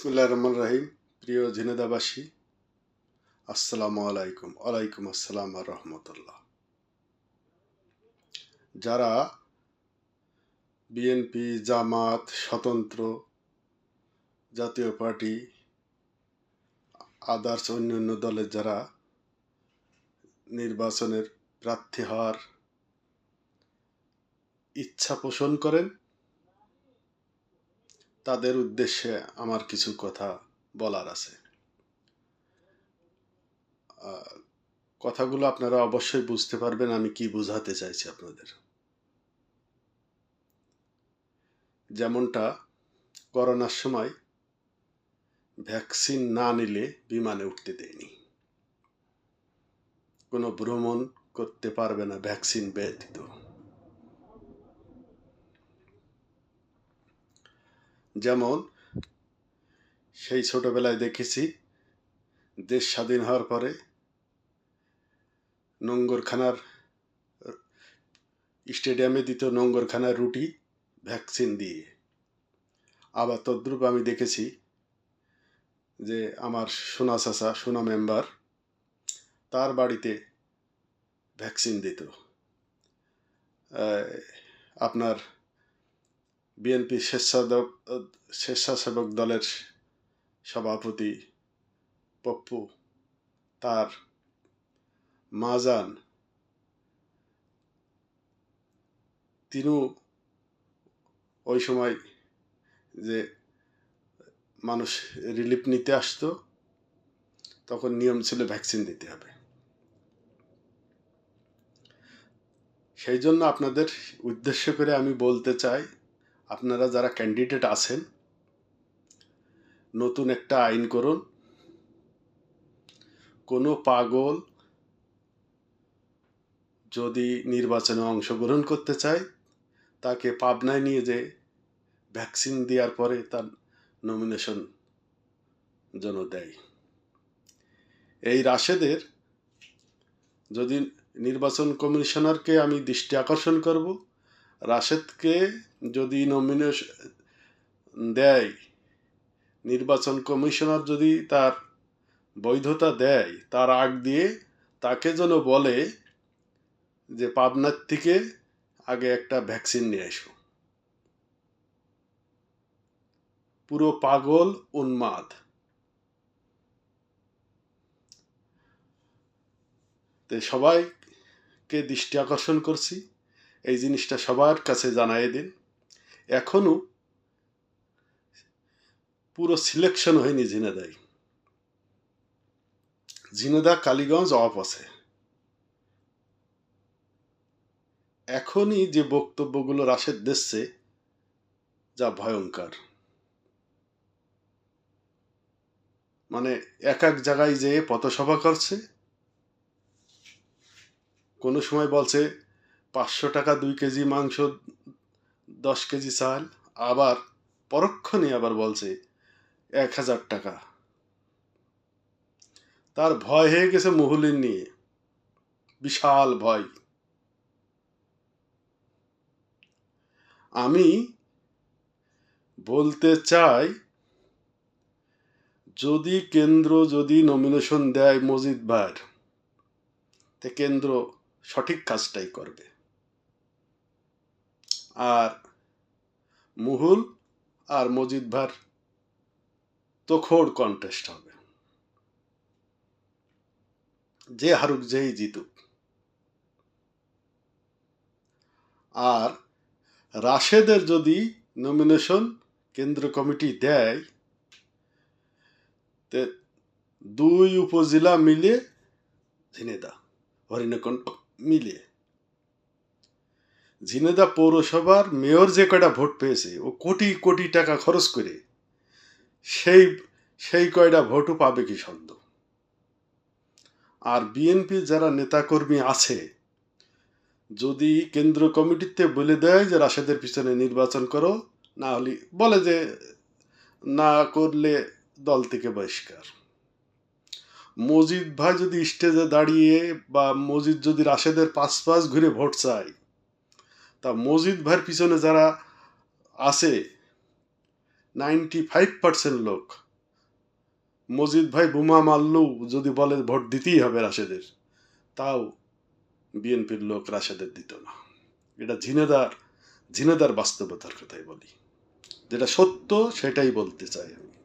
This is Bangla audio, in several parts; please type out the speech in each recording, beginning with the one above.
বিসমুল্লাহ রহমান রাহিম। প্রিয় ঝিনেদাবাসী আসসালামু আলাইকুম। আলাইকুম আসসালাম আর রহমতুল্লাহ। যারা বিএনপি, জামাত, স্বতন্ত্র জাতীয় পার্টি, আদার্স অন্য অন্য দলের যারা নির্বাচনের প্রার্থী হওয়ার ইচ্ছা পোষণ করেন তাদের উদ্দেশ্যে আমার কিছু কথা বলার আছে। কথাগুলো আপনারা অবশ্যই বুঝতে পারবেন, আমি কি বোঝাতে চাইছি আপনাদের। যেমনটা করোনার সময় ভ্যাকসিন না নিলে বিমানে উঠতে দেয়নি। কোনো ভ্রমণ করতে পারবে না, ভ্যাকসিন ব্যতীত। যেমন, সেই ছোটবেলায় দেখেছি, দেশ স্বাধীন হওয়ার পরে নোঙ্গরখানার, স্টেডিয়ামে দিত নোঙ্গরখানার রুটি, ভ্যাকসিন দিয়ে। আবার তদ্রূপ আমি দেখেছি যে, আমার সোনা চাচা, সোনা মেম্বার, তার বাড়িতে ভ্যাকসিন দিত। আপনার বিএনপি স্বেচ্ছাদক স্বেচ্ছাসেবক দলের সভাপতি পপ্পু, তার মাজান তিনিও ওই সময় যে মানুষ রিলিফ নিতে আসতো, তখন নিয়ম ছিল ভ্যাকসিন দিতে হবে। সেই জন্য আপনাদের উদ্দেশ্য করে আমি বলতে চাই আপনারা যারা ক্যান্ডিডেট আছেন, নতুন একটা আইন করুন। কোনো পাগল যদি নির্বাচনে অংশগ্রহণ করতে চায়, তাকে পাবনায় নিয়ে যে ভ্যাকসিন দেওয়ার পরে তার নমিনেশন যেন দেয়। এই রাশেদের যদি নির্বাচন কমিশনারকে আমি দৃষ্টি আকর্ষণ করব রাশেদকে যদি নমিনেশন দেয়, নির্বাচন কমিশনার যদি তার বৈধতা দেয়, তার আগ দিয়ে তাকে যেন বলে যে পাবনার থেকে আগে একটা ভ্যাকসিন নিয়ে এসো পুরো পাগল, উন্মাদ। সবাইকে দৃষ্টি আকর্ষণ করছি। এই জিনিসটা সবার কাছে জানাই দিন। এখনও পুরো সিলেকশন হয়নি ঝিনেদাই ঝিনেদা কালীগঞ্জ অফ আছে। এখনই যে বক্তব্যগুলো রাশেদ দিচ্ছে, যা ভয়ঙ্কর। মানে এক এক জায়গায় যে পথসভা করছে, কোনো সময় বলছে পাঁচশো টাকা দুই কেজি মাংস, দশ কেজি চাল, আবার পরক্ষণে আবার বলছে এক হাজার টাকা। তার ভয় হয়ে গেছে মহুলিন নিয়ে। বিশাল ভয়। আমি বলতে চাই, যদি কেন্দ্র যদি নমিনেশন দেয় মজিদ ভাইয়ের, তে কেন্দ্র সঠিক কাজটাই করবে। আর মুহুল আর মজিদ ভার তোখোড় কন্টেস্ট হবে। যে হারুক, যেই জিতুক। আর রাশেদের যদি নমিনেশন কেন্দ্র কমিটি দেয়, তে দুই উপজেলা মিলে ঝিনেদা হরিণকণ্ঠ মিলিয়ে। ঝিনেদা পৌরসভার মেয়র যে কয়টা ভোট পেয়েছে, ও কোটি কোটি টাকা খরচ করে সেই সেই কয়টা ভোটও পাবে কি সন্দেহ? আর বিএনপি যারা নেতাকর্মী আছে, যদি কেন্দ্র কমিটিতে বলে দেয় যে রাশেদের পিছনে নির্বাচন করো, না হলে বলে যে না করলে দল থেকে বহিষ্কার। মজিদ ভাই যদি স্টেজে দাঁড়িয়ে বা মজিদ যদি রাশেদের পাঁচ পাঁচ ঘুরে ভোট চায় তা মজিদ ভাইয়ের পিছনে যারা আছে নাইনটি ফাইভ পার্সেন্ট লোক মজিদ ভাই বোমা মারলেও যদি বলে ভোট দিতেই হবে রাশেদের, তাও বিএনপির লোক রাশেদের দিত না। এটা ঝিনেদার ঝিনেদার বাস্তবতার কথাই বলি। যেটা সত্য সেটাই বলতে চাই আমি।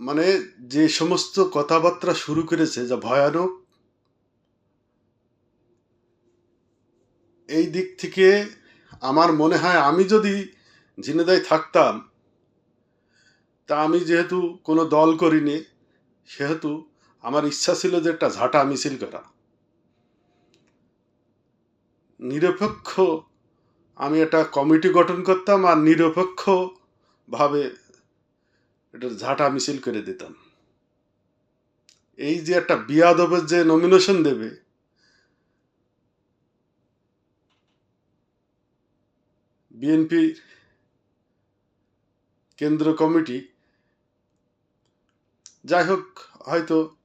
মানে যে সমস্ত কথাবার্তা শুরু করেছে, যা ভয়ানক, এই দিক থেকে আমার মনে হয় আমি যদি ঝিনেদায় থাকতাম, তা আমি যেহেতু কোনো দল করিনি, সেহেতু আমার ইচ্ছা ছিল যে একটা ঝাঁটা মিছিল করা। নিরপেক্ষ আমি একটা কমিটি গঠন করতাম আর নিরপেক্ষভাবে এটা ঝাঁটা মিছিল করে দিতাম। এই যে একটা বিয়াদবের যে নমিনেশন দেবে বিএনপি কেন্দ্র কমিটি, যাই হোক, হয়তো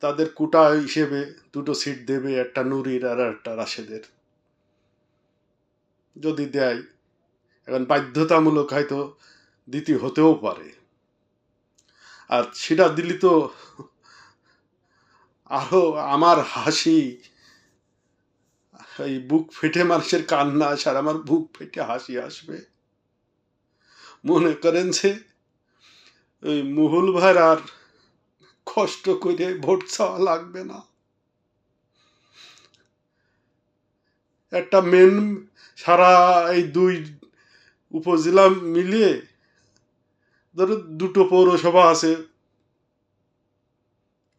তাদের কোটা হিসেবে দুটো সিট দেবে, একটা নুরির আর একটা রাশেদের। যদি দেয়, এখন বাধ্যতামূলক হয়তো দিতে হতেও পারে। আর সেটা দিলি তো আরও আমার হাসি। এই বুক ফেটে মানুষের কান্না আসে আর আমার বুক ফেটে হাসি আসবে। মনে করেন যে ওই মুহুল ভাইয়ের আর কষ্ট করে ভোট চাওয়া লাগবে না। একটা মেন সারা এই দুই উপজেলা মিলিয়ে ধরো দুটো পৌরসভা আছে।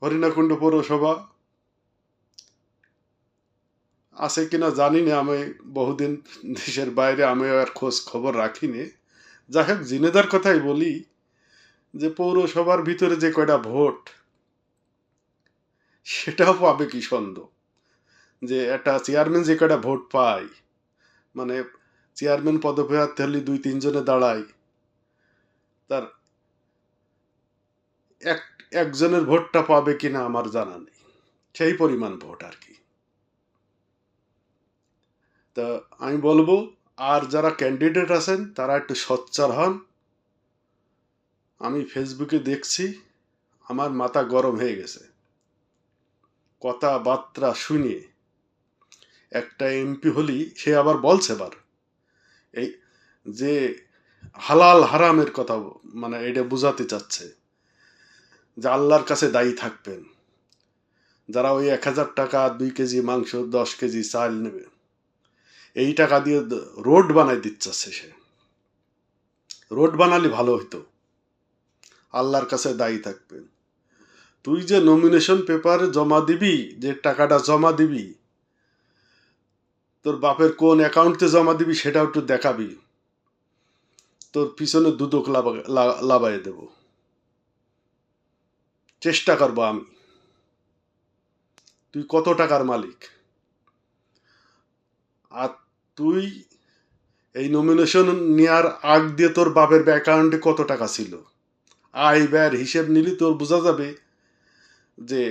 হরিণাকুণ্ড পৌরসভা আছে কিনা জানি না, আমি বহুদিন দেশের বাইরে আমি আর খোঁজ খবর রাখিনি। যাই হোক, জিনেদার কথাই বলি যে পৌরসভার ভিতরে যে কয়টা ভোট, সেটাও পাবে কি সন্দেহ? যে একটা চেয়ারম্যান যে কয়টা ভোট পায় মানে চেয়ারম্যান পদপ্রার্থী হলে দুই তিনজনে দাঁড়ায় তার এক, একজনের ভোটটা পাবে কিনা আমার জানা নেই। সেই পরিমাণ ভোট আর কি। তা আমি বলব, আর যারা ক্যান্ডিডেট আছেন, তারা একটু সোচ্চার হন। আমি ফেসবুকে দেখছি, আমার মাথা গরম হয়ে গেছে। কথাবার্তা শুনে একটা এমপি হলি সে আবার বলছে এবার। এই যে হালাল হারামের কথা মানে এটা বোঝাতে চাচ্ছে যে আল্লাহর কাছে দায়ী থাকবেন। যারা ওই এক হাজার টাকা, দুই কেজি মাংস, দশ কেজি চাল নেবে, এই টাকা দিয়ে রোড বানাই দিচ্ছে সে। রোড বানালে ভালো হইতো। আল্লাহর কাছে দায়ী থাকবেন। তুই যে নমিনেশন পেপার জমা দিবি, যে টাকাটা জমা দিবি, তোর বাপের কোন অ্যাকাউন্টে জমা দিবি, সেটাও একটু দেখাবি। তোর পিছনে দুদক লাভাই দেব। চেষ্টা করব আমি। তুই কত টাকার মালিক? আর তুই এই নমিনেশন নেওয়ার আগ দিয়ে তোর বাপের অ্যাকাউন্টে কত টাকা ছিল? আয় ব্যয়ের হিসেব নিলি তোর বোঝা যাবে যে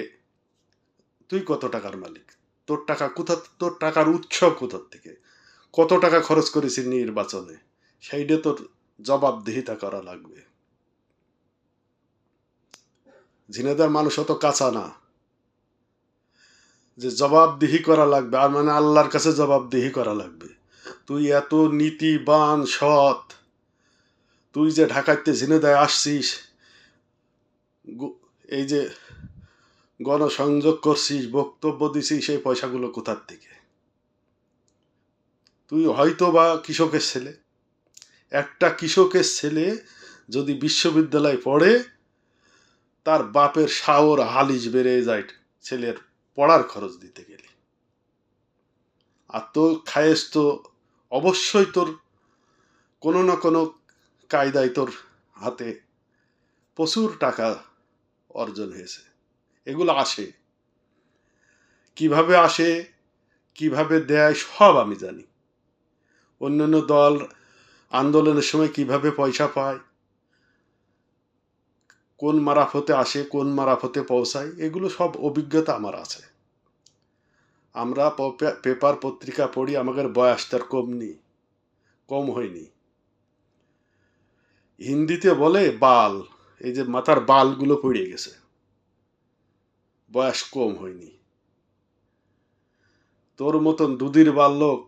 তুই কত টাকার মালিক? তোর টাকা কোথা, তোর টাকার উৎস কোথার থেকে? কত টাকা খরচ করেছিস নির্বাচনে? সেইটা তোর জবাবদিহিতা করা লাগবে। ঝিনেদার মানুষ অত কাঁচা না। যে জবাবদিহি করা লাগবে, আর মানে আল্লাহর কাছে জবাবদিহি করা লাগবে। তুই এত নীতিবান সৎ। তুই যে ঢাকাইতে ঝিনেদায় আসছিস এই যে গণসংযোগ করছিস, বক্তব্য দিছিস সেই পয়সাগুলো কোথার থেকে? তুই হয়তো বা কৃষকের ছেলে। একটা কৃষকের ছেলে যদি বিশ্ববিদ্যালয়ে পড়ে, তার বাপের সাওর হালিশ বেড়ে যায় ছেলের পড়ার খরচ দিতে গেলে। আর তোর খায়েস তো অবশ্যই তোর কোনো না কোনো কায়দায় তোর হাতে প্রচুর টাকা অর্জন হয়েছে। এগুলো আসে। কীভাবে আসে, কীভাবে দেয় সব আমি জানি। অন্যান্য দল আন্দোলনের সময় কীভাবে পয়সা পায়, কোন মারাফতে আসে, কোন মারাফতে পৌঁছায়, এগুলো সব অভিজ্ঞতা আমার আছে। আমরা পেপার পত্রিকা পড়ি, আমাদের বয়স তার কম নেই কম হয়নি। হিন্দিতে বলে বাল, এই যে মাথার বালগুলো পড়ে গেছে, বয়স কম হয়নি। তোর মতন দুদির বাল লোক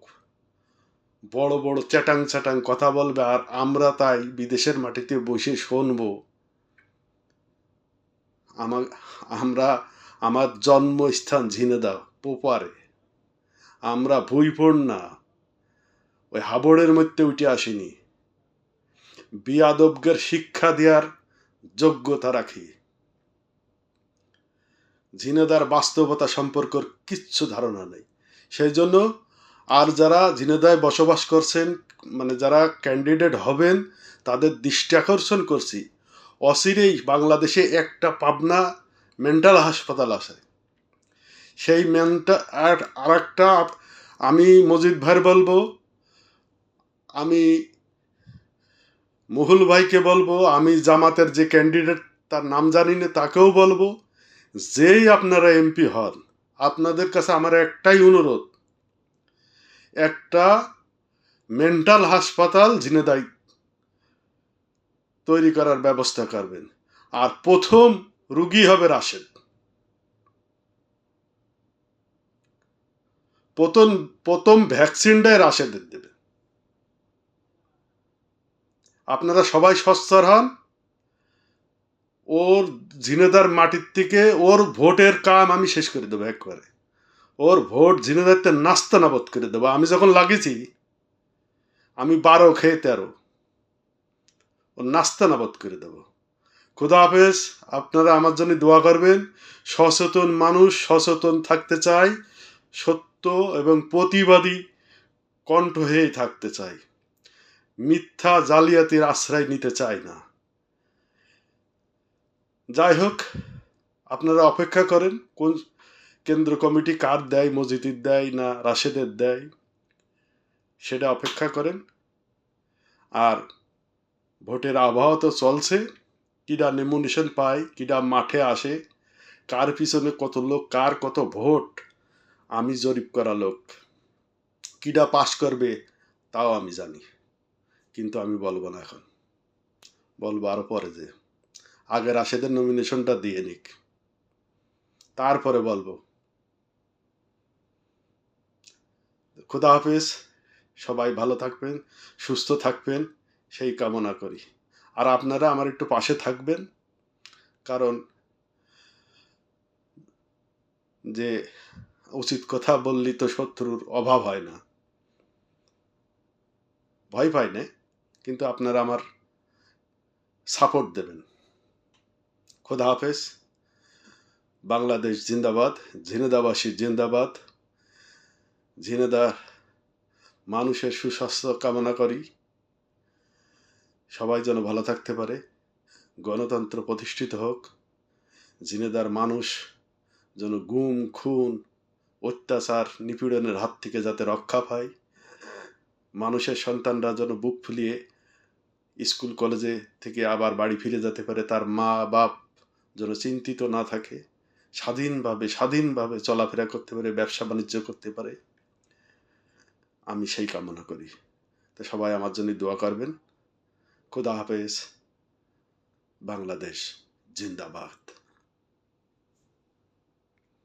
বড় বড় চ্যাটাং চ্যাটাং কথা বলবে আর আমরা তাই বিদেশের মাটিতে বসে শুনব। আমার, আমরা, আমার জন্মস্থান ঝিনেদা পোপারে। আমরা ভুইপড় না ওই হাবড়ের মধ্যে উঠে আসিনি। বিয়াদবগের শিক্ষা দেওয়ার যোগ্যতা রাখি। ঝিনেদার বাস্তবতা সম্পর্কে কিচ্ছু ধারণা নেই। সেই জন্য আর যারা ঝিনেদায় বসবাস করছেন মানে যারা ক্যান্ডিডেট হবেন, তাদের দৃষ্টি আকর্ষণ করছি। অচিরেই বাংলাদেশে একটা পাবনা মেন্টাল হাসপাতাল আছে। সেই মেন্টাল আর আর একটা আমি মজিদ ভাইয়ের বলব, আমি মহুল ভাইকে বলব, আমি জামাতের যে ক্যান্ডিডেট তার নাম জানি না, তাকেও বলব, যেই আপনারা এমপি হন, আপনাদের কাছে আমার একটাই অনুরোধ একটা মেন্টাল হাসপাতাল ঝিনেদাই তৈরি করার ব্যবস্থা করবেন। আর প্রথম রুগী হবে রাশেদ। প্রথম প্রথম ভ্যাকসিনটাই রাশেদের দেবে। আপনারা সবাই সচ্ছর হন। ওর ঝিনেদার মাটির থেকে ওর ভোটের কাম আমি শেষ করে দেবো একবারে। ওর ভোট ঝিনেদারতে নাস্তা নাবদ করে দেবো। আমি যখন লাগিয়েছি, আমি বারো খেয়ে তেরো। ওর নাস্তা নাবদ করে দেবো। খুদা হাফেজ, আপনারা আমার জন্য দোয়া করবেন। সচেতন মানুষ, সচেতন থাকতে চাই। সত্য এবং প্রতিবাদী কণ্ঠ হয়েই থাকতে চাই। মিথ্যা জালিয়াতির আশ্রয় নিতে চাই না। যাই হোক, আপনারা অপেক্ষা করেন। কোন কেন্দ্র কমিটি কার দেয়, মসজিদের দেয় না, রাশেদের দেয়, সেটা অপেক্ষা করেন। আর ভোটের আবহাওয়া তো চলছে কিরা নেমুনেশন পায় কিরা মাঠে আসে, কার পিছনে কত লোক, কার কত ভোট, আমি জরিপ করা লোক। কিরা পাশ করবে, তাও আমি জানি, কিন্তু আমি বলব না এখন। বলব আরও পরে যে, আগে রাশেদের নমিনেশনটা দিয়ে নিক। তারপরে বলব। খুদা হাফিজ। সবাই ভালো থাকবেন, সুস্থ থাকবেন, সেই কামনা করি। আর আপনারা আমার একটু পাশে থাকবেন, কারণ যে উচিত কথা বললি তো শত্রুর অভাব হয় না। ভয় পাই না, কিন্তু আপনারা আমার সাপোর্ট দেবেন। খোদা হাফেজ। বাংলাদেশ জিন্দাবাদ ঝিনেদাবাসী জিন্দাবাদ। ঝিনেদা মানুষের সুস্বাস্থ্য কামনা করি। সবাই যেন ভালো থাকতে পারে, গণতন্ত্র প্রতিষ্ঠিত হোক ঝিনেদার মানুষ যেন গুম, খুন, অত্যাচার, নিপীড়নের হাত থেকে যাতে রক্ষা পায়। মানুষের সন্তানরা যেন বুক ফুলিয়ে স্কুল, কলেজে থেকে আবার বাড়ি ফিরে যেতে পারে, তার মা, বাপ যেন চিন্তিত না থাকে, স্বাধীনভাবে স্বাধীনভাবে চলাফেরা করতে পারে ব্যবসা বাণিজ্য করতে পারে। আমি সেই কামনা করি। তো সবাই আমার জন্য দোয়া করবেন। খুদা হাফেজ। বাংলাদেশ জিন্দাবাদ।